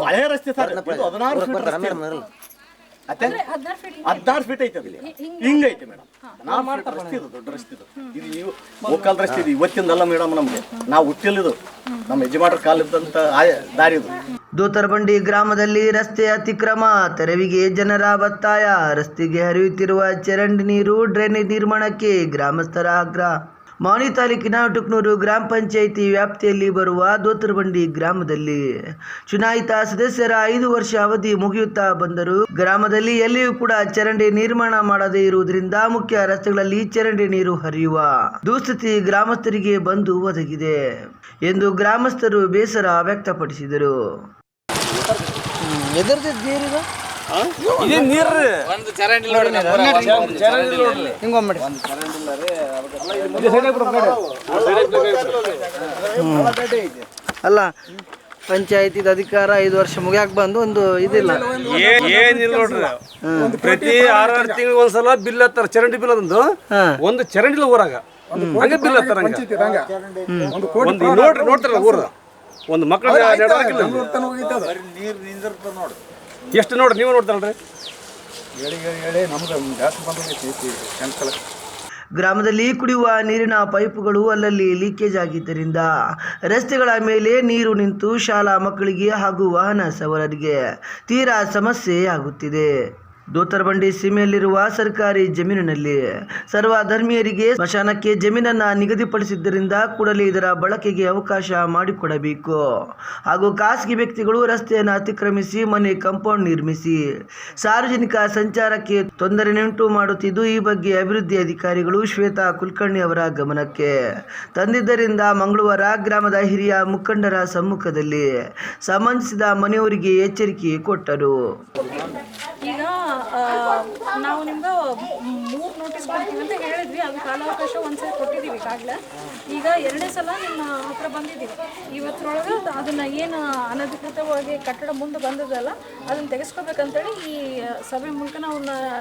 ಹಳೆ ರಸ್ತೆ ಸರ್. ಇದು ಹದಿನಾರು ಫೀಟ್ ರಸ್ತೆ. ಅತ್ತೆ ಹದಿನಾರು ಫೀಟ್ ಐತೆ ಇಲ್ಲಿ ಹಿಂಗೈತೆ ಮೇಡಮ್. ಹದಿನಾರು ಫೀಟ್ ರಸ್ತೆ ಇದು ದೊಡ್ಡ ರಸ್ತೆ ಇದು. ಇದು ನೀವು ಲೋಕಲ್ ರಸ್ತೆ ಇದು ಇವತ್ತಿಂದಲ್ಲ ಮೇಡಮ್ ನಮ್ಗೆ. ನಾವು ಹುಟ್ಟಿಲ್ಲಿದು ನಮ್ಮ ಯಜಮಾನ್ರ ಕಾಲದಂತ ದಾರಿ ಇದು. ದೂತರಬಂಡಿ ಗ್ರಾಮದಲ್ಲಿ ರಸ್ತೆ ಅತಿಕ್ರಮ. ತೆರವಿಗೆ ಜನರ ಒತ್ತಾಯ ರಸ್ತೆಗೆ ಹರಿಯುತ್ತಿರುವ ಚರಂಡಿ ನೀರು ಡ್ರೈನೇಜ್ ನಿರ್ಮಾಣಕ್ಕೆ ಗ್ರಾಮಸ್ಥರ ಆಗ್ರಹ. ಮಾವನಿ ತಾಲೂಕಿನ ಟುಕ್ನೂರು ಗ್ರಾಮ ಪಂಚಾಯಿತಿ ವ್ಯಾಪ್ತಿಯಲ್ಲಿ ಬರುವ ದೋತರಬಂಡಿ ಗ್ರಾಮದಲ್ಲಿ ಚುನಾಯಿತ ಸದಸ್ಯರ ಐದು ವರ್ಷ ಅವಧಿ ಮುಗಿಯುತ್ತಾ ಬಂದರೂ ಗ್ರಾಮದಲ್ಲಿ ಎಲ್ಲಿಯೂ ಕೂಡ ಚರಂಡಿ ನಿರ್ಮಾಣ ಮಾಡದೇ ಇರುವುದರಿಂದ ಮುಖ್ಯ ರಸ್ತೆಗಳಲ್ಲಿ ಚರಂಡಿ ನೀರು ಹರಿಯುವ ದುಸ್ಥಿತಿ ಗ್ರಾಮಸ್ಥರಿಗೆ ಬಂದು ಒದಗಿದೆ ಎಂದು ಗ್ರಾಮಸ್ಥರು ಬೇಸರ ವ್ಯಕ್ತಪಡಿಸಿದರು. ಇದೇ ನೀರ್ರಿ. ಅಲ್ಲ ಪಂಚಾಯತಿದ ಅಧಿಕಾರ ಐದು ವರ್ಷ ಮುಗಿಯಾಕ ಬಂದು ಒಂದು ಇದಿಲ್ಲ. ಏನಿಲ್ಲ ನೋಡ್ರಿ. ಪ್ರತಿ ಆರಾರು ತಿಂಗಳಿಗೆ ಒಂದ್ಸಲ ಬಿಲ್ ಹತ್ತಾರ ಚರಂಡಿ ಬಿಲ್ ಅದೊಂದು. ಒಂದು ಚರಂಡಿ ಇಲ್ಲ ಊರಾಗ. ಹಂಗೆ ಬಿಲ್ ಹತ್ತಾರ ಹಂಗ ಒಂದು ನೋಡ್ರಿ ನೋಡ್ತಾರ ಊರ. ಒಂದು ಮಕ್ಕಳ ಎಷ್ಟು ನೋಡ್ರಿ ನೀವು ನೋಡ್ತಾರಲ್ರಿ? ಗ್ರಾಮದಲ್ಲಿ ಕುಡಿಯುವ ನೀರಿನ ಪೈಪುಗಳು ಅಲ್ಲಲ್ಲಿ ಲೀಕೇಜ್ ಆಗಿದ್ದರಿಂದ ರಸ್ತೆಗಳ ಮೇಲೆ ನೀರು ನಿಂತು ಶಾಲಾ ಮಕ್ಕಳಿಗೆ ಹಾಗೂ ವಾಹನ ಸವಾರರಿಗೆ ತೀರಾ ಸಮಸ್ಯೆ ಆಗುತ್ತಿದೆ ದೋತರಬಂಡಿ ಸೀಮೆಯಲ್ಲಿರುವ ಸರ್ಕಾರಿ ಜಮೀನಿನಲ್ಲಿ ಸರ್ವ ಧರ್ಮೀಯರಿಗೆ ಸ್ಮಶಾನಕ್ಕೆ ಜಮೀನನ್ನು ನಿಗದಿಪಡಿಸಿದ್ದರಿಂದ ಕೂಡಲೇ ಇದರ ಬಳಕೆಗೆ ಅವಕಾಶ ಮಾಡಿಕೊಡಬೇಕು. ಹಾಗೂ ಖಾಸಗಿ ವ್ಯಕ್ತಿಗಳು ರಸ್ತೆಯನ್ನು ಅತಿಕ್ರಮಿಸಿ ಮನೆ ಕಾಂಪೌಂಡ್ ನಿರ್ಮಿಸಿ ಸಾರ್ವಜನಿಕ ಸಂಚಾರಕ್ಕೆ ತೊಂದರೆಯುಂಟು ಮಾಡುತ್ತಿದ್ದು, ಈ ಬಗ್ಗೆ ಅಭಿವೃದ್ಧಿ ಅಧಿಕಾರಿಗಳು ಶ್ವೇತಾ ಕುಲಕರ್ಣಿ ಅವರ ಗಮನಕ್ಕೆ. ತಂದಿದ್ದರಿಂದ ಮಂಗಳವಾರ ಗ್ರಾಮದ ಹಿರಿಯ ಮುಖಂಡರ ಸಮ್ಮುಖದಲ್ಲಿ ಸಂಬಂಧಿಸಿದ ಮನೆಯವರಿಗೆ ಎಚ್ಚರಿಕೆ ಕೊಟ್ಟರು. ಈಗ ಆ, ನಾವು ನಿಮ್ಗೆ ಮೂರು ಅಂತ ಹೇಳಿದ್ವಿ. ಅದು ಕಾಲಾವಕಾಶ ಒಂದ್ಸಲ ಕೊಟ್ಟಿದ್ದೀವಿ ಈಗಾಗಲೇ. ಈಗ ಎರಡನೇ ಸಲ ನಿಮ್ಮ ಹತ್ರ ಬಂದಿದ್ದೀವಿ. ಇವತ್ತರೊಳಗೆ ಅದನ್ನ ಏನು ಅನಧಿಕೃತವಾಗಿ ಕಟ್ಟಡ ಮುಂದೆ ಬಂದದಲ್ಲ ಅದನ್ನ ತೆಗೆಸ್ಕೋಬೇಕಂತೇಳಿ ಈ ಸಭೆ ಮೂಲಕ ನಾವು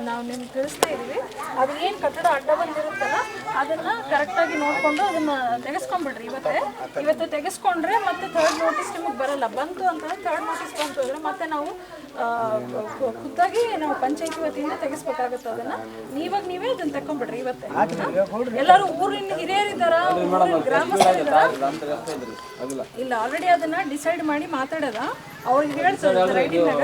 ನಾವು ನಿಮ್ಗೆ ತಿಳಿಸ್ತಾ ಇದ್ದೀವಿ. ಅದು ಏನು ಕಟ್ಟಡ ಅಡ್ಡ ಬಂದಿರುತ್ತಲ್ಲ, ಅದನ್ನ ಕರೆಕ್ಟಾಗಿ ನೋಡಿಕೊಂಡು ಅದನ್ನ ತೆಗೆಸ್ಕೊಂಡ್ಬಿಡ್ರಿ. ಇವತ್ತೇ, ಇವತ್ತು ತೆಗೆಸ್ಕೊಂಡ್ರೆ ಮತ್ತೆ ಥರ್ಡ್ ನೋಟಿಸ್ ನಿಮಗೆ ಬರಲ್ಲ. ಬಂತು ಅಂತಂದ್ರೆ ಥರ್ಡ್ ನೋಟಿಸ್ ಬಂತು ಅಂದ್ರೆ ಮತ್ತೆ ನಾವು ಖುದ್ದಾಗಿ ನಾವು ಪಂಚಾಯತಿ ವತಿಯಿಂದ ತೆಗೆಸ್ಬೇಕಾಗುತ್ತೆ ಅದನ್ನ. ನೀವಾಗ ನೀವೇ ಅದನ್ನ ತಕೊಂಡ್ಬಿಡ್ರಿ ಇವತ್ತೇ. ಎಲ್ಲರೂ ಊರಿನ ಹಿರಿಯರಿದ್ದಾರ ಊರಿನ ಗ್ರಾಮಸ್ಥರಿದ್ದಾರ ಇಲ್ಲ ಆಲ್ರೆಡಿ ಅದನ್ನ ಡಿಸೈಡ್ ಮಾಡಿ ಮಾತಾಡದ? ಅವ್ರಿಗೆ ಹೇಳ್ತಾರೆ ರೈಟಿಂಗ್ನಾಗ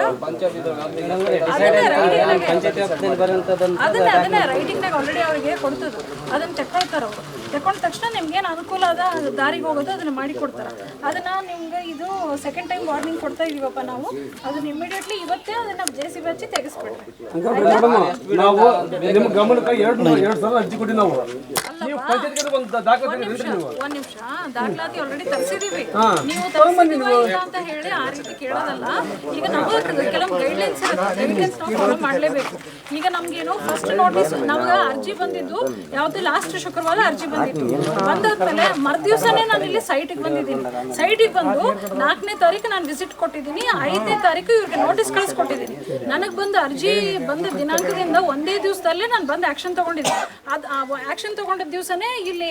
ಅದನ್ನ ಅದನ್ನೇ ರೈಟಿಂಗ್ನಾಗ ಆಲ್ರೆಡಿ ಅವ್ರಿಗೆ ಕೊಡ್ತದ. ಅದನ್ನ ತೆಕ್ಕೊಳ್ತಾರ ಅವರು. ತಕೊಂಡ ತಕ್ಷಣ ನಿಮ್ಗೆ ಏನು ಅನುಕೂಲ ಅದ ದಾರಿಗೆ ಹೋಗೋದು ಅದನ್ನ ಮಾಡಿ ಕೊಡ್ತಾರ. ಅದನ್ನ ನಿಮ್ಗೆ ಇದು ಸೆಕೆಂಡ್ ಟೈಮ್ ವಾರ್ನಿಂಗ್ ಕೊಡ್ತಾ ಇದೀವಪ್ಪ ನಾವು. ಅದನ್ನ ಇಮಿಡಿಯೇಟ್ಲಿ ಇವತ್ತೇ ಅದನ್ನ ಜೆ ಸಿ ಬಿ ಹಚ್ಚಿ ತೆಗಿಸ್ಬಿಡ್ರಿ. ನಾವು ನಿಮ್ಮ ಗಮನಕ್ಕೆ ಎರಡು ಎರಡು ಸಲ ಅರ್ಜಿ ಕೊಡಿ ನಾವು. ಒಂದು ದಾಖಲೆ ಒಂದ್ ನಿಮಿಷ ದಾಖಲಾತಿ ಆಲ್ರೆಡಿ ತರಿಸಿದೀವಿ. ನೀವು ತರಿಸಿದೀವ ಇಲ್ಲ ಅಂತ ಹೇಳಿ ಆ ರೀತಿ ಕೇಳೋದಲ್ಲ. ಈಗ ನಾವು ಕೆಲವು ಗೈಡ್ಲೈನ್ಸ್ ಗೈಡ್ಲೈನ್ಸ್ ನಾವು ಫಾಲೋ ಮಾಡಲೇಬೇಕು. ಈಗ ನಮ್ಗೇನು ಫಸ್ಟ್ ನೋಟಿಸ್ ನಮ್ಗೆ ಅರ್ಜಿ ಬಂದಿದ್ದು ಯಾವ್ದು ಲಾಸ್ಟ್ ಶುಕ್ರವಾರ ಅರ್ಜಿ ಬಂದಿತ್ತು. ಬಂದಾದ್ಮೇಲೆ ಮರ್ದಿವ್ಸನೇ ನಾನು ಇಲ್ಲಿ ಸೈಟಿಗೆ ಬಂದಿದ್ದೀನಿ. ಸೈಟಿಗೆ ಬಂದು ನಾಲ್ಕನೇ ತಾರೀಕು ನಾನು ವಿಸಿಟ್ ಕೊಟ್ಟಿದ್ದೀನಿ. ಐದನೇ ತಾರೀಕು ಇವ್ರಿಗೆ ನೋಟಿಸ್ ಕಳಿಸ್ಕೊಟ್ಟಿದ್ದೀನಿ. ನನಗೆ ಬಂದು ಅರ್ಜಿ ಬಂದ ದಿನಾಂಕದಿಂದ ಒಂದೇ ದಿವಸದಲ್ಲೇ ನಾನು ಬಂದು ಆಕ್ಷನ್ ತಗೊಂಡಿದ್ದೆ ಅದು ಆಕ್ಷನ್ ತಗೊಂಡಿದ್ದ ದಿವಸನೇ ಇಲ್ಲಿ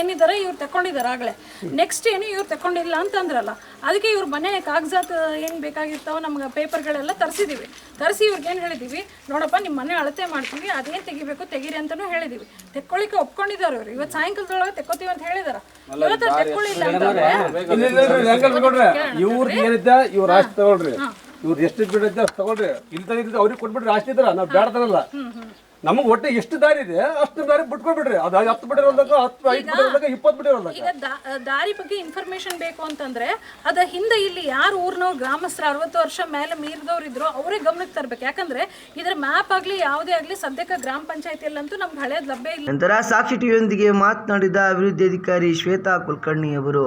ಏನಿದ್ದಾರೆ ಇವ್ರು ತಗೊಂಡಿದ್ದಾರೆ ಆಗಲೇ. ನೆಕ್ಸ್ಟ್ ಏನು ಇವ್ರು ತಗೊಂಡಿಲ್ಲ ಅಂತಂದ್ರಲ್ಲ ಅದಕ್ಕೆ ಇವ್ರ ಮನೆ ಕಾಗಜಾತ್ ಏನು ಬೇಕಾಗಿರ್ತಾವ ನಮ್ಗೆ ಪೇಪರ್ಗಳೆಲ್ಲ ತರಿಸಿದ್ದೀವಿ ತರಿಸಿ ಇವ್ರಿಗೆ ಏನು ಹೇಳಿದ್ದೀವಿ ನೋಡಪ್ಪ ನಿಮ್ಮ ಮನೆ ಅಳತೆ ಮಾಡ್ತೀವಿ ಅದೇನು ತೆಗಿಬೇಕು ತೆಗೀರಿ ಅಂತಲೂ ಹೇಳಿದೀವಿ. ತೆಕ್ಕೊಳ್ಳಿಕ್ಕೆ ಒಪ್ಕೊಂಡಿದ್ದಾರೆ ಇವ್ರು. ಇವತ್ತು ಸಾಯಂಕಾಲದೊಳಗೆ ತೆಕ್ಕೋತೀವಿ ಅಂತ ಹೇಳಿದಾರ. ಇವತ್ತು ತೆಕ್ಕೊಳ್ಳಿಲ್ಲ ಇವ್ರ ಆಸ್ತಿ ತಗೊಳ್ರಿ. ಇವ್ರು ಎಷ್ಟು ಬಿಡುತ್ತೆ ತಗೊಳ್ರಿ. ಇಂಥ ಇಲ್ಲಿ ಅವ್ರಿಗೆ ಕೊಟ್ಬಿಟ್ರಿ ಆಸ್ತಿ ಇದ್ರ ನಾವು ಬೇಡತಾನಲ್ಲ ನಮಗೆ ಒಟ್ಟೆ ಎಷ್ಟು ದಾರಿ ಇದೆ ಅಷ್ಟು ದಾರಿ ಬಿಟ್ಕೊಬಿಡ್ರಿ. ಅದು ಹತ್ತು ಬಿಟ್ಟಿರೋದಾಗ ಹತ್ತು ಐದು ಬಿಟ್ಟಿರೋದಾಗ ಇಪ್ಪತ್ತು ಬಿಟ್ಟಿರೋದಾಗ ಈಗ ದಾ- ದಾರಿ ಬಗ್ಗೆ ಇನ್ಫಾರ್ಮೇಶನ್ ಬೇಕು ಅಂತಂದ್ರೆ ಅದ ಹಿಂದೆ ಇಲ್ಲಿ ಯಾರು ಊರ್ನವ್ರು ಗ್ರಾಮಸ್ಥರ ಅರವತ್ತು ವರ್ಷ ಮೇಲೆ ಮೀರಿದವ್ರು ಇದ್ರು ಅವರೇ ಗಮನಕ್ಕೆ ತರ್ಬೇಕು. ಯಾಕಂದ್ರೆ ಇದ್ರ ಮ್ಯಾಪ್ ಆಗ್ಲಿ ಯಾವುದೇ ಆಗ್ಲಿ ಸದ್ಯಕ್ಕೆ ಗ್ರಾಮ ಪಂಚಾಯತಿಯಲ್ಲಂತೂ ನಮ್ಗೆ ಹಳೇದ್ ಲಭ್ಯ ಇಲ್ಲ. ನಂತರ ಸಾಕ್ಷಿ ಟಿವಿಯೊಂದಿಗೆ ಮಾತನಾಡಿದ ಅಭಿವೃದ್ಧಿ ಅಧಿಕಾರಿ ಶ್ವೇತಾ ಕುಲಕರ್ಣಿ ಅವರು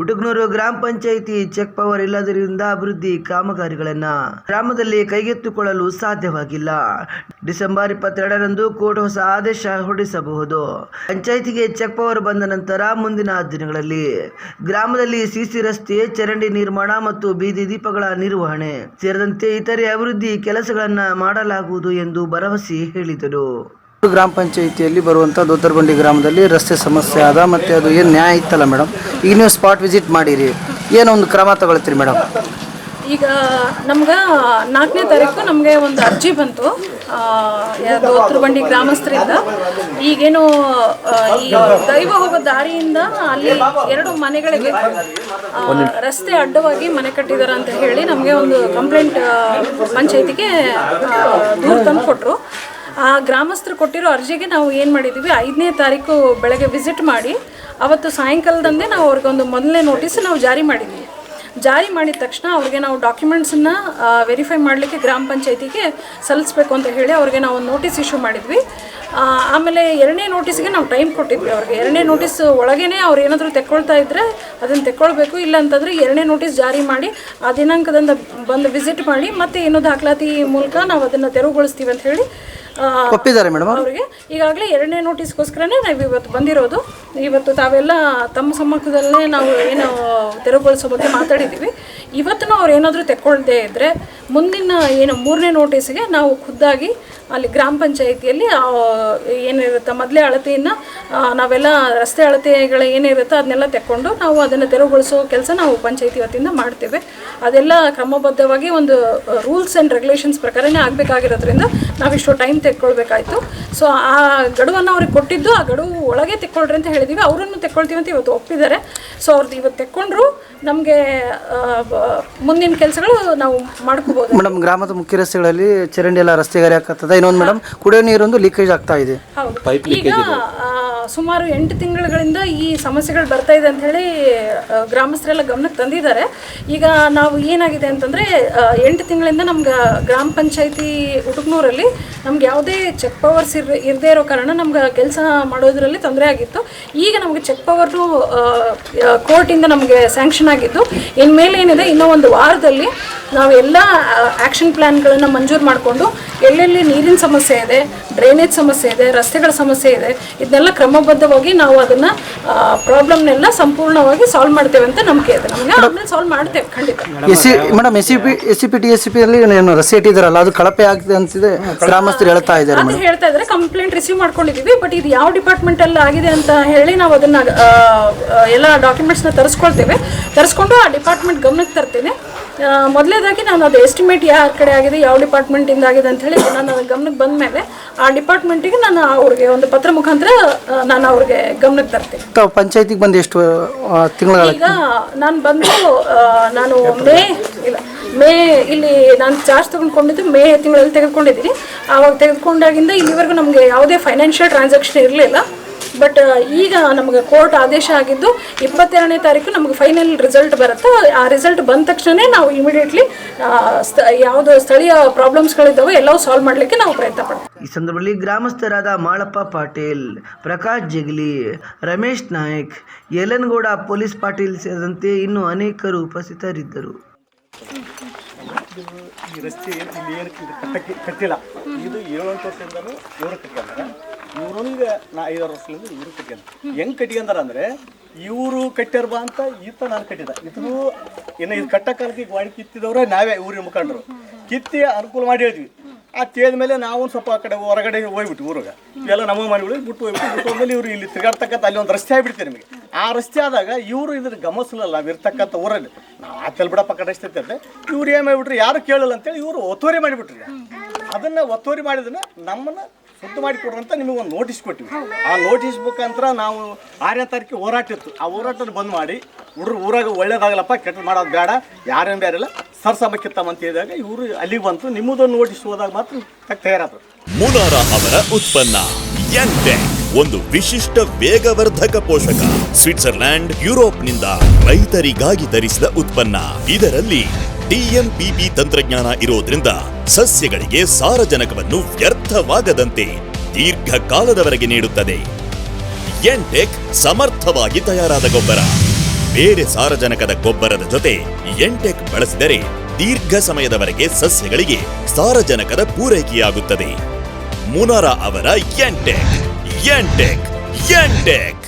ಉಟುಗ್ನೂರು ಗ್ರಾಮ ಪಂಚಾಯಿತಿ ಚೆಕ್ ಪವರ್ ಇಲ್ಲದರಿಂದ ಅಭಿವೃದ್ಧಿ ಕಾಮಗಾರಿಗಳನ್ನ ಗ್ರಾಮದಲ್ಲಿ ಕೈಗೆತ್ತಿಕೊಳ್ಳಲು ಸಾಧ್ಯವಾಗಿಲ್ಲ. ಡಿಸೆಂಬರ್ ಇಪ್ಪತ್ತೆರಡರಂದು ಕೋರ್ಟ್ ಹೊಸ ಆದೇಶ ಹೊರಡಿಸಬಹುದು. ಪಂಚಾಯಿತಿಗೆ ಚೆಕ್ ಪವರ್ ಬಂದ ನಂತರ ಮುಂದಿನ ದಿನಗಳಲ್ಲಿ ಗ್ರಾಮದಲ್ಲಿ ಸಿಸಿ ರಸ್ತೆ, ಚರಂಡಿ ನಿರ್ಮಾಣ ಮತ್ತು ಬೀದಿ ದೀಪಗಳ ನಿರ್ವಹಣೆ ಸೇರಿದಂತೆ ಇತರೆ ಅಭಿವೃದ್ಧಿ ಕೆಲಸಗಳನ್ನು ಮಾಡಲಾಗುವುದು ಎಂದು ಭರವಸೆ ಹೇಳಿದರು. ಗ್ರಾಮ ಪಂಚಾಯಿತಿಯಲ್ಲಿ ಬರುವಂಥ ದೋತರ್ಬಂಡಿ ಗ್ರಾಮದಲ್ಲಿ ರಸ್ತೆ ಸಮಸ್ಯೆ ಆದ, ಮತ್ತು ಅದು ಏನು ನ್ಯಾಯ ಇತ್ತಲ್ಲ ಮೇಡಮ್ ಈಗ ನೀವು ಸ್ಪಾಟ್ ವಿಸಿಟ್ ಮಾಡಿರಿ. ಏನೋ ಒಂದು ಕ್ರಮ ತಗೊಳ್ತೀರಿ ಮೇಡಮ್ ಈಗ ನಮ್ಗೆ ನಾಲ್ಕನೇ ತಾರೀಕು ನಮಗೆ ಒಂದು ಅರ್ಜಿ ಬಂತು. ಯಾವ್ದು ಉತ್ತರಬಂಡಿ ಗ್ರಾಮಸ್ಥರಿಂದ. ಈಗೇನು ಈ ದೈವ ಹೋಗೋ ದಾರಿಯಿಂದ ಅಲ್ಲಿ ಎರಡು ಮನೆಗಳಿಗೆ ರಸ್ತೆ ಅಡ್ಡವಾಗಿ ಮನೆ ಕಟ್ಟಿದಾರ ಅಂತ ಹೇಳಿ ನಮಗೆ ಒಂದು ಕಂಪ್ಲೇಂಟ್ ಪಂಚಾಯತಿಗೆ ದೂರು ತಂದು ಕೊಟ್ಟರು ಆ ಗ್ರಾಮಸ್ಥರು ಕೊಟ್ಟಿರೋ ಅರ್ಜಿಗೆ ನಾವು ಏನು ಮಾಡಿದ್ದೀವಿ ಐದನೇ ತಾರೀಕು ಬೆಳಗ್ಗೆ ವಿಸಿಟ್ ಮಾಡಿ, ಅವತ್ತು ಸಾಯಂಕಾಲದಂದೇ ನಾವು ಅವ್ರಿಗೊಂದು ಮೊದಲನೇ ನೋಟಿಸ್ ನಾವು ಜಾರಿ ಮಾಡಿದ್ವಿ. ಜಾರಿ ಮಾಡಿದ ತಕ್ಷಣ ಅವ್ರಿಗೆ ನಾವು ಡಾಕ್ಯುಮೆಂಟ್ಸನ್ನು ವೆರಿಫೈ ಮಾಡಲಿಕ್ಕೆ ಗ್ರಾಮ ಪಂಚಾಯತಿಗೆ ಸಲ್ಲಿಸ್ಬೇಕು ಅಂತ ಹೇಳಿ ಅವ್ರಿಗೆ ನಾವು ನೋಟಿಸ್ ಇಶ್ಯೂ ಮಾಡಿದ್ವಿ. ಆಮೇಲೆ ಎರಡನೇ ನೋಟಿಸ್ಗೆ ನಾವು ಟೈಮ್ ಕೊಟ್ಟಿದ್ವಿ ಅವ್ರಿಗೆ. ಎರಡನೇ ನೋಟಿಸ್ ಒಳಗೇ ಅವ್ರು ಏನಾದರೂ ತೆಕ್ಕೊಳ್ತಾ ಇದ್ದರೆ ಅದನ್ನು ತೆಕ್ಕೊಳ್ಬೇಕು. ಇಲ್ಲ ಅಂತಂದರೆ ಎರಡನೇ ನೋಟಿಸ್ ಜಾರಿ ಮಾಡಿ, ಆ ದಿನಾಂಕದಿಂದ ಬಂದು ವಿಸಿಟ್ ಮಾಡಿ ಮತ್ತೆ ಇನ್ನೂ ದಾಖಲಾತಿ ಮೂಲಕ ನಾವು ಅದನ್ನು ತೆರವುಗೊಳಿಸ್ತೀವಿ ಅಂತ ಹೇಳಿ ಒಪ್ಪಿದ್ದಾರೆ ಮೇಡಮ್ ಅವರಿಗೆ. ಈಗಾಗಲೇ ಎರಡನೇ ನೋಟಿಸ್ಗೋಸ್ಕರನೇ ನಾವು ಇವತ್ತು ಬಂದಿರೋದು. ಇವತ್ತು ತಾವೆಲ್ಲ ತಮ್ಮ ಸಮ್ಮುಖದಲ್ಲೇ ನಾವು ಏನು ತೆರವುಗೊಳಿಸೋ ಬಗ್ಗೆ ಮಾತಾಡಿದ್ದೀವಿ ಇವತ್ತು ಅವ್ರು ಏನಾದರೂ ತೆಕ್ಕೊಳ್ಳದೇ ಇದ್ದರೆ ಮುಂದಿನ ಏನು ಮೂರನೇ ನೋಟಿಸ್ಗೆ ನಾವು ಖುದ್ದಾಗಿ ಅಲ್ಲಿ ಗ್ರಾಮ ಪಂಚಾಯಿತಿಯಲ್ಲಿ ಏನಿರುತ್ತೆ ಮೊದಲೇ ಅಳತೆಯನ್ನು ನಾವೆಲ್ಲ ರಸ್ತೆ ಅಳತೆಗಳ ಏನಿರುತ್ತೋ ಅದನ್ನೆಲ್ಲ ತೆಕ್ಕೊಂಡು ನಾವು ಅದನ್ನು ತೆರವುಗೊಳಿಸೋ ಕೆಲಸ ನಾವು ಪಂಚಾಯಿತಿ ವತಿಯಿಂದ ಮಾಡ್ತೇವೆ. ಅದೆಲ್ಲ ಕ್ರಮಬದ್ಧವಾಗಿ ಒಂದು ರೂಲ್ಸ್ ಆ್ಯಂಡ್ ರೆಗ್ಯುಲೇಷನ್ಸ್ ಪ್ರಕಾರನೇ ಆಗಬೇಕಾಗಿರೋದ್ರಿಂದ ನಾವಿಷ್ಟು ಟೈಮ್ ತೆಕ್ಕೊಳ್ಬೇಕಾಯ್ತು. ಸೊ ಆ ಗಡುವನ್ನು ಅವ್ರಿಗೆ ಕೊಟ್ಟಿದ್ದು ಆ ಗಡುವು ಒಳಗೆ ತೆಕ್ಕೊಳ್ರಿ ಅಂತ ಹೇಳಿದ್ದೀವಿ ಅವರನ್ನು ತೆಕ್ಕೊಳ್ತೀವಿ ಅಂತ ಇವತ್ತು ಒಪ್ಪಿದ್ದಾರೆ. ಸೊ ಅವ್ರದ್ದು ಇವತ್ತು ತೆಕ್ಕೊಂಡ್ರು. ನಮಗೆ ಮುಂದಿನ ಕೆಲಸಗಳು ನಾವು ಮಾಡ್ಕೋಬೋದು. ಮೇಡಮ್ ಗ್ರಾಮದ ಮುಖ್ಯ ರಸ್ತೆಗಳಲ್ಲಿ ಚರಂಡಿ ಎಲ್ಲ ರಸ್ತೆಗಾರಿ ಆಗ್ತದೆ ಇನ್ನೊಂದು ಮೇಡಮ್ ಕುಡಿಯೋ ನೀರೊಂದು ಲೀಕೇಜ್ ಆಗ್ತಾ ಇದೆ. ಹೌದು. ಈಗ ಸುಮಾರು ಎಂಟು ತಿಂಗಳುಗಳಿಂದ ಈ ಸಮಸ್ಯೆಗಳು ಬರ್ತಾ ಇದೆ ಅಂತ ಹೇಳಿ ಗ್ರಾಮಸ್ಥರೆಲ್ಲ ಗಮನಕ್ಕೆ ತಂದಿದ್ದಾರೆ. ಈಗ ನಾವು ಏನಾಗಿದೆ ಅಂತಂದ್ರೆ ಎಂಟು ತಿಂಗಳಿಂದ ನಮ್ಗೆ ಗ್ರಾಮ ಪಂಚಾಯತಿ ಉಟುಕ್ನೂರಲ್ಲಿ ನಮ್ಗೆ ಯಾವುದೇ ಚೆಕ್ ಪವರ್ಸ್ ಇರ್, ಇರದೇ ಇರೋ ಕಾರಣ ನಮ್ಗೆ ಕೆಲಸ ಮಾಡೋದ್ರಲ್ಲಿ ತೊಂದರೆ ಆಗಿತ್ತು. ಈಗ ನಮಗೆ ಚೆಕ್ ಪವರು ಕೋರ್ಟಿಂದ ನಮಗೆ ಸ್ಯಾಂಕ್ಷನ್ ಆಗಿದ್ದು ಇನ್ಮೇಲೆ ಏನಿದೆ, ಇನ್ನೂ ಒಂದು ವಾರದಲ್ಲಿ ನಾವೆಲ್ಲ ಆ್ಯಕ್ಷನ್ ಪ್ಲ್ಯಾನ್ಗಳನ್ನು ಮಂಜೂರು ಮಾಡಿಕೊಂಡು, ಎಲ್ಲೆಲ್ಲಿ ನೀರಿನ ಸಮಸ್ಯೆ ಇದೆ, ಡ್ರೈನೇಜ್ ಸಮಸ್ಯೆ ಇದೆ, ರಸ್ತೆಗಳ ಸಮಸ್ಯೆ ಇದೆ, ಇದನ್ನೆಲ್ಲ ಕ್ರಮಬದ್ಧವಾಗಿ ನಾವು ಅದನ್ನು ಪ್ರಾಬ್ಲಮ್ನೆಲ್ಲ ಸಂಪೂರ್ಣವಾಗಿ ಸಾಲ್ವ್ ಮಾಡ್ತೇವೆ ಅಂತ ನಂಬಿಕೆ ಇದೆ. ನಮಗೆ ಆಮೇಲೆ ಸಾಲ್ವ್ ಮಾಡ್ತೇವೆ ಖಂಡಿತ. Yes madam S C P S C P T S C P ಅಲ್ಲಿ ಏನು ರಸ್ತೆ ಇದ್ದಾರಲ್ಲ ಅದು ಕಳಪೆ ಆಗಿದೆ ಅಂತಿದೆ. ಗ್ರಾಮಸ್ಥರು ಹೇಳ್ತಾ ಇದ್ದಾರೆ ಅದು ಹೇಳ್ತಾ ಇದ್ದಾರೆ ಕಂಪ್ಲೇಂಟ್ ರಿಸೀವ್ ಮಾಡ್ಕೊಂಡಿದೀವಿ ಬಟ್ ಇದು ಯಾವ ಡಿಪಾರ್ಟ್ಮೆಂಟ್ ಅಲ್ಲಿ ಆಗಿದೆ ಅಂತ ಹೇಳಿ ನಾವು ಅದನ್ನ ಎಲ್ಲ ಡಾಕ್ಯುಮೆಂಟ್ಸ್ನ ತರಿಸ್ಕೊಳ್ತೇವೆ. ತರಿಸ್ಕೊಂಡು ಆ ಡಿಪಾರ್ಟ್ಮೆಂಟ್ ಗಮನಕ್ಕೆ ತರ್ತೇನೆ. ಆ, ಮೊದಲನೇದಾಗಿ ನಾನು ಅದು ಎಸ್ಟಿಮೇಟ್ ಯಾರ ಕಡೆ ಆಗಿದೆ ಯಾವ ಡಿಪಾರ್ಟ್ಮೆಂಟಿಂದ ಆಗಿದೆ ಅಂತ ಹೇಳಿ ನಾನು ಅದು ಗಮನಕ್ಕೆ ಬಂದ ಮೇಲೆ ಆ ಡಿಪಾರ್ಟ್ಮೆಂಟಿಗೆ ನಾನು ಅವ್ರಿಗೆ ಒಂದು ಪತ್ರ ಮುಖಾಂತರ ನಾನು ಅವ್ರಿಗೆ ಗಮನಕ್ಕೆ ತರ್ತೇನೆ. ತಾವು ಪಂಚಾಯತಿಗೆ ಬಂದು ಎಷ್ಟು ತಿಂಗಳ ಈಗ ನಾನು ಬಂದು ನಾನು ಮೇ ಇಲ್ಲ ಮೇ ಇಲ್ಲಿ ನಾನು ಚಾರ್ಜ್ ತಗೊಂಡ್ಕೊಂಡಿದ್ದು ಮೇ ತಿಂಗಳಲ್ಲಿ ತೆಗೆದುಕೊಂಡಿದ್ದೀನಿ. ಆವಾಗ ತೆಗೆದುಕೊಂಡಾಗಿಂದ ಇಲ್ಲಿವರೆಗೂ ನಮಗೆ ಯಾವುದೇ ಫೈನಾನ್ಷಿಯಲ್ ಟ್ರಾನ್ಸಾಕ್ಷನ್ ಇರಲಿಲ್ಲ. ಬಟ್ ಈಗ ನಮಗೆ ಕೋರ್ಟ್ ಆದೇಶ ಆಗಿದ್ದು ಇಪ್ಪತ್ತೆರಡನೇ ತಾರೀಕು ನಮಗೆ ಫೈನಲ್ ರಿಸಲ್ಟ್ ಬರುತ್ತೆ. ಆ ರಿಸಲ್ಟ್ ಬಂದ ತಕ್ಷಣ ನಾವು ಇಮಿಡಿಯೇಟ್ಲಿ ಯಾವುದು ಸ್ಥಳೀಯ ಪ್ರಾಬ್ಲಮ್ಸ್ಗಳಿದ್ದಾವೆ ಎಲ್ಲವೂ ಸಾಲ್ವ್ ಮಾಡಲಿಕ್ಕೆ ನಾವು ಪ್ರಯತ್ನ ಪಡ್ತೀವಿ. ಈ ಸಂದರ್ಭದಲ್ಲಿ ಗ್ರಾಮಸ್ಥರಾದ ಮಾಳಪ್ಪ ಪಾಟೀಲ್ ಪ್ರಕಾಶ್ ಜಗಲಿ ರಮೇಶ್ ನಾಯಕ್ ಯಲನಗೌಡ ಪೊಲೀಸ್ ಪಾಟೀಲ್ ಸೇರಿದಂತೆ ಇನ್ನೂ ಅನೇಕರು ಉಪಸ್ಥಿತರಿದ್ದರು. ಈ ರಸ್ತೆ ಇಲ್ಲಿ ಏನು ಕಟ್ಟಕ್ಕೆ ಕಟ್ಟಿಲ್ಲ. ಇದು ಏಳು ವರ್ಷದಿಂದಲೂ ಇವರು ಕಟ್ಕೊಂಡಾರ ಇವ್ರಿಗೆ ನಾ ಐದಾರು ವರ್ಷದಿಂದ ಇವರು ಕಟ್ಕೊಂಡ ಹೆಂಗ್ ಅಂದ್ರೆ ಇವರು ಕಟ್ಟ್ಯಾರ ಅಂತ ಈತ ನಾನು ಕಟ್ಟಿದ ಇದು ಇನ್ನು ಇದು ಕಟ್ಟಕ್ಕಾಲಕ್ಕೆ ಗಾಡಿ ವಾಡಿ ಕಿತ್ತಿದವ್ರೆ ನಾವೇ ಊರಿನ ಮುಖಂಡರು. ಕಿತ್ತಿ ಅನುಕೂಲ ಮಾಡಿ ಹೇಳಿದ್ವಿ. ಆ ತೇದ ಮೇಲೆ ನಾವು ಸ್ವಲ್ಪ ಆ ಕಡೆ ಹೊರಗಡೆ ಹೋಗ್ಬಿಟ್ಟು ಊರಾಗ. ಇವೆಲ್ಲ ನಮ್ಮ ಮನೆಗಳಿಗೆ ಬಿಟ್ಟು ಹೋಗ್ಬಿಟ್ಟು ಬಿಟ್ಟು ಹೋದ್ಮೇಲೆ ಇವರು ಇಲ್ಲಿ ತಿರ್ಗಾಡ್ತಕ್ಕಂಥ ಅಲ್ಲಿ ಒಂದು ರಸ್ತೆ ಆಗಿಬಿಡ್ತೀವಿ ನಿಮಗೆ. ಆ ರಸ್ತೆ ಆದಾಗ ಇವರು ಇದ್ರ ಗಮನಿಸಲಿಲ್ಲ ನಾವು ಇರ್ತಕ್ಕಂಥ ಊರಲ್ಲಿ. ನಾವು ಆತಲ್ ಬಿಡಪ್ಪ ಕಡೆ ರಸ್ತೆ ಅಂತ ಇವ್ರು ಏನು ಮಾಡಿಬಿಟ್ರು, ಯಾರು ಕೇಳಲ್ಲ ಅಂತೇಳಿ ಇವರು ಒತ್ತುವರಿ ಮಾಡಿಬಿಟ್ರಿ ಅದನ್ನ ಒತ್ತುವರಿ ಮಾಡಿದ್ರೆ ನಮ್ಮನ್ನ ಶುದ್ಧ ಮಾಡಿ ಕೊಡ್ರಿ ಅಂತ ನಿಮಗೆ ಒಂದು ನೋಟಿಸ್ ಕೊಟ್ಟಿವಿ. ಆ ನೋಟಿಸ್ ಮುಖಾಂತರ ನಾವು ಆರನೇ ತಾರೀಕಿಗೆ ಹೋರಾಟ ಇತ್ತು. ಆ ಹೋರಾಟನ ಬಂದ್ ಮಾಡಿ ಹುಡುಗರು ಊರಾಗ ಒಳ್ಳೇದಾಗಲಪ್ಪ ಕೆಟ್ಟ ಮಾಡೋದು ಬೇಡ, ಯಾರೇನು ಬೇರೆ ಇಲ್ಲ. ಸರ್ಸಮಕ್ಕಿತ್ತಮ್ಮ ಅಂತ ಹೇಳಿದಾಗ ಇವರು ಅಲ್ಲಿಗೆ ಬಂತು. ನಿಮ್ಮದೊಂದು ನೋಟಿಸ್ ಹೋದಾಗ ಮಾತ್ರ ತಯಾರಾದ್ರು. ಮುನಾರ ಅವರ ಉತ್ಪನ್ನ ಒಂದು ವಿಶಿಷ್ಟ ವೇಗವರ್ಧಕ ಪೋಷಕ. ಸ್ವಿಟ್ಜರ್ಲ್ಯಾಂಡ್, ಯುರೋಪ್ನಿಂದ ರೈತರಿಗಾಗಿ ತರಿಸಿದ ಉತ್ಪನ್ನ. ಇದರಲ್ಲಿ ಡಿಎಂಪಿಪಿ ತಂತ್ರಜ್ಞಾನ ಇರೋದ್ರಿಂದ ಸಸ್ಯಗಳಿಗೆ ಸಾರಜನಕವನ್ನು ವ್ಯರ್ಥವಾಗದಂತೆ ದೀರ್ಘಕಾಲದವರೆಗೆ ನೀಡುತ್ತದೆ. ಎಂಟೆಕ್ ಸಮರ್ಥವಾಗಿ ತಯಾರಾದ ಗೊಬ್ಬರ. ಬೇರೆ ಸಾರಜನಕದ ಗೊಬ್ಬರದ ಜೊತೆ ಎಂಟೆಕ್ ಬಳಸಿದರೆ ದೀರ್ಘ ಸಮಯದವರೆಗೆ ಸಸ್ಯಗಳಿಗೆ ಸಾರಜನಕದ ಪೂರೈಕೆಯಾಗುತ್ತದೆ. ಮುನರ ಅವರ ಎಂಟೆಕ್ ಎಂಟೆಕ್ ಎಂಟೆಕ್